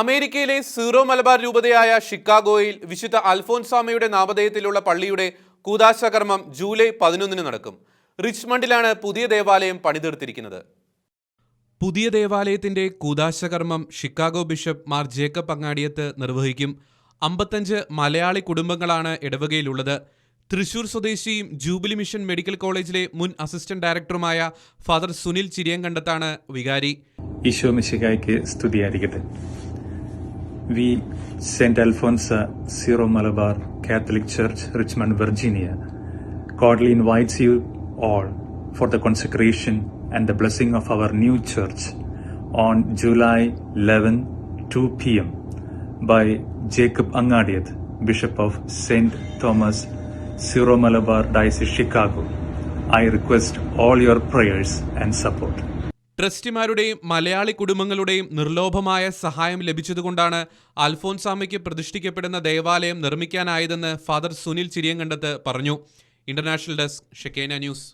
അമേരിക്കയിലെ സീറോ മലബാർ രൂപതയായ ഷിക്കാഗോയിൽ വിശുദ്ധ അൽഫോൻസാമയുടെ നാമധേയത്തിലുള്ള പള്ളിയുടെ കൂതാശകർമ്മം ജൂലൈ പതിനൊന്നിന് നടക്കും. റിച്ച്മണ്ടിലാണ് പുതിയ ദേവാലയം പണിതീർത്തിരിക്കുന്നത് പുതിയ ദേവാലയത്തിന്റെ കൂതാശകർമ്മം Chicago bishop Mar Jacob Angadiath നിർവഹിക്കും. അമ്പത്തഞ്ച് മലയാളി കുടുംബങ്ങളാണ് ഇടവകയിലുള്ളത്. തൃശൂർ സ്വദേശിയും ജൂബിലി മിഷൻ മെഡിക്കൽ കോളേജിലെ മുൻ അസിസ്റ്റന്റ് ഡയറക്ടറുമായ ഫാദർ സുനിൽ ചിരിയങ്കണ്ടത്താണ് വികാരി. ഈശോ മിശിഹായ്ക്ക് സ്തുതിയായിരിക്കട്ടെ. We saint Alphonsa Syro Malabar Catholic Church Richmond Virginia cordially invites you all for the consecration and the blessing of our new church on July 11, 2 p.m. by Jacob Angadiath, Bishop of St. Thomas, Syro Malabar Diocese, Chicago. I request all your prayers and support. ട്രസ്റ്റിമാരുടെയും Malayali കുടുംബങ്ങളുടെയും നിർലോഭമായ സഹായം ലഭിച്ചതുകൊണ്ടാണ് അൽഫോൻസാമയ്ക്ക് പ്രതിഷ്ഠിക്കപ്പെടുന്ന ദേവാലയം നിർമ്മിക്കാനായതെന്ന് father Sunil Chiriyankandath പറഞ്ഞു. International desk Shekinah news.